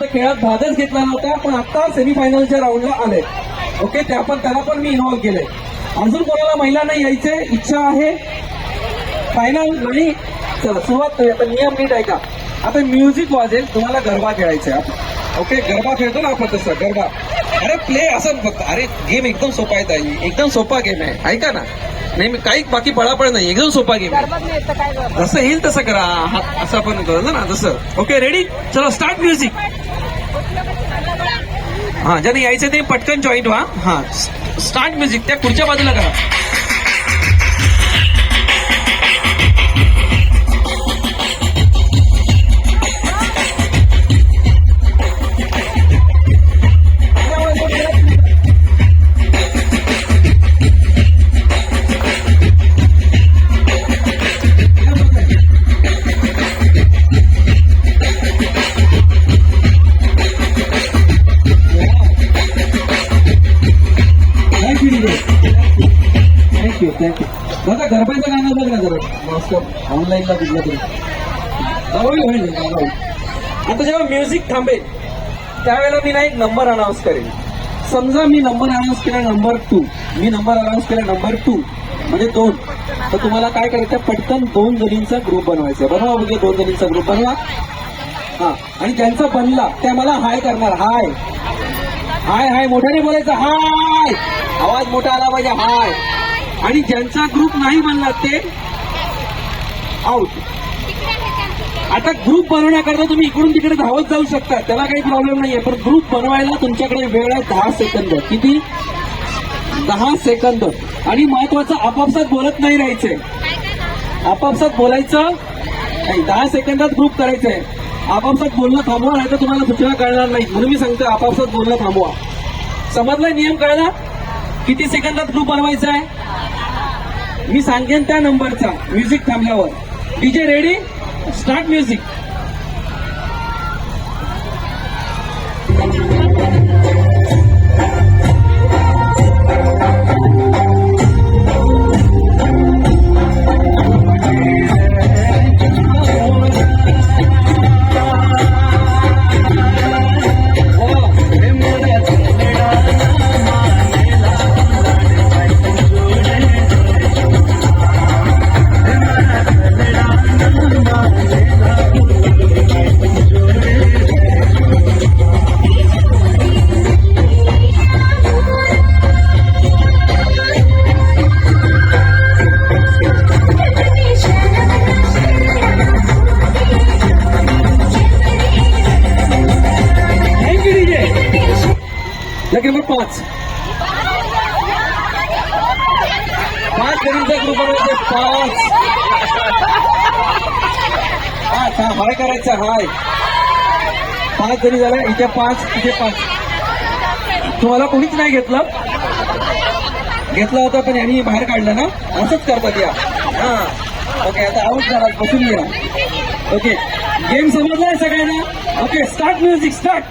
तर खेळात भागच घेतला नव्हता पण आता सेमीफायनलच्या राऊंडला आले. ओके त्या पण त्याला पण मी इन्व्हॉल्व्ह केले. अजून कोणाला महिलांना यायचे इच्छा आहे? फायनल नाही चला सुरुवात करूया. आता नियम नीट ऐका. आता म्युझिक वाजेल तुम्हाला गरबा खेळायचा आपण ओके गरबा खेळतो ना आपण तसं गरबा. अरे प्ले असं फक्त. अरे गेम एकदम सोपा आहे ताई. एकदम सोपा गेम आहे. ऐका ना. नाही मी काही बाकी पळापळ नाही एकदम सोपा गेम जसं येईल तसं करा. हा असं आपण करतो ना तसं ओके रेडी चलो स्टार्ट म्युझिक हा ज्याने यायचं ते पटकन जॉईंट व्हा. हा स्टार्ट म्युझिक त्या पुढच्या बाजूला करा. बघा गरबाचं गाणं बघ ना जरा? मस्त ऑनलाईनला दिलं तरी. होईल होईल. आता जेव्हा म्युझिक थांबेल त्यावेळेला मी ना एक नंबर अनाऊन्स करेन समजा मी नंबर अनाऊन्स केला नंबर टू मी नंबर अनाऊन्स केला नंबर टू म्हणजे दोन. तर तुम्हाला काय करायचं? पटकन दोन जणींचा ग्रुप बनवायचा बनवा म्हणजे दोन जणींचा ग्रुप बनवा. हा. आणि ज्यांचा बनला त्या मला हाय करणार. हाय हाय हाय मोठ्याने बोलायचं हाय आवाज मोठा आला पाहिजे हाय आणि ज्यांचा ग्रुप नाही बनला ते आउट आता ग्रुप बनवण्याकरता तुम्ही इकडून तिकडे धावत जाऊ शकता. त्याला काही प्रॉब्लेम नाहीये. पण ग्रुप बनवायला तुमच्याकडे वेळ आहे दहा सेकंद किती? दहा सेकंद आणि महत्वाचं आपापसात बोलत नाही राहायचंय आपापसात बोलायचं नाही. दहा सेकंदात ग्रुप करायचंय आपापसात बोलणं थांबवा नाही तर तुम्हाला सूचना कळणार नाही. म्हणून मी सांगतो आपापसात बोलणं थांबवा. समजलाय नियम कळला? किती सेकंदात ग्रुप बनवायचा आहे? मी सांगेन त्या नंबरचा म्युझिक थांबल्यावर. DJ ready start music lucky number पाच. पाच जणींचा ग्रुप बनवायचा पाच. पाच हा हाय करायचा हाय. पाच जणी झाला इथे पाच इथे पाच. तुम्हाला कोणीच नाही घेतलं? घेतला होता पण यांनी बाहेर काढलं ना? असंच करतात या. हा. ओके आता आऊट झाला बसून घ्या. ओके. गेम समजलाय सगळ्यांना? Okay start music start